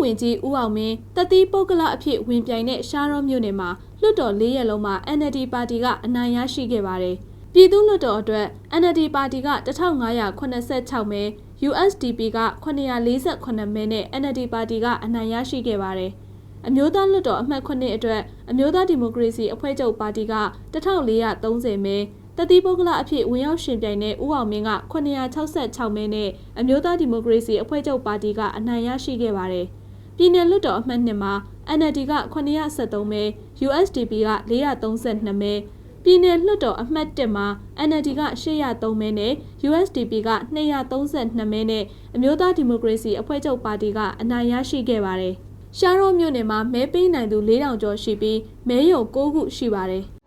ဝင်ကြီးဦးအောင်မင်းတတိပုဂ္ဂလအဖြစ်ဝင်ပြိုင်တဲ့ရှားရောမြို့နယ်မှာလွှတ်တော်၄ရက်လုံးမှာ NLD ပါတီကအနိုင်ရရှိခဲ့ပါတယ်။ပြည်သူ့လွှတ်တော်အတွက် NLD ပါတီက1586မဲ USDP က948မဲနဲ့ NLD ပါတီကအနိုင်ရရှိခဲ့ပါတယ်။အမျိုးသားလွှတ်တော်အမှတ်9အတွက်အမျိုးသားဒီမိုကရေစီအဖွဲ့ချုပ်ပါတီက1430မဲ တတိပုဂ္ဂလအဖြစ်ဝင်ရောက်ရှင်ပြိုင်တဲ့ဦးအောင်မင်းက966မဲနဲ့အမျိုးသားဒီမိုကရေစီအဖွဲ့ချုပ်ပါတီကအနိုင်ရရှိခဲ့ပါတယ်။ပြည်내လွှတ်တော်အမှတ်2မှာ NLD က973မဲ USDP က432မဲပြည်내လွှတ်တော်အမှတ်1မှာ NLD က803မဲနဲ့ USDP က232မဲနဲ့အမျိုးသားဒီမိုကရေစီအဖွဲ့ချုပ်ပါတီကအနိုင်ရရှိခဲ့ပါတယ်။ရှားရောမြို့နယ်မှာမဲပေးနိုင်သူ4000ကျော်ရှိပြီးမဲရုံ9ခုရှိပါတယ်။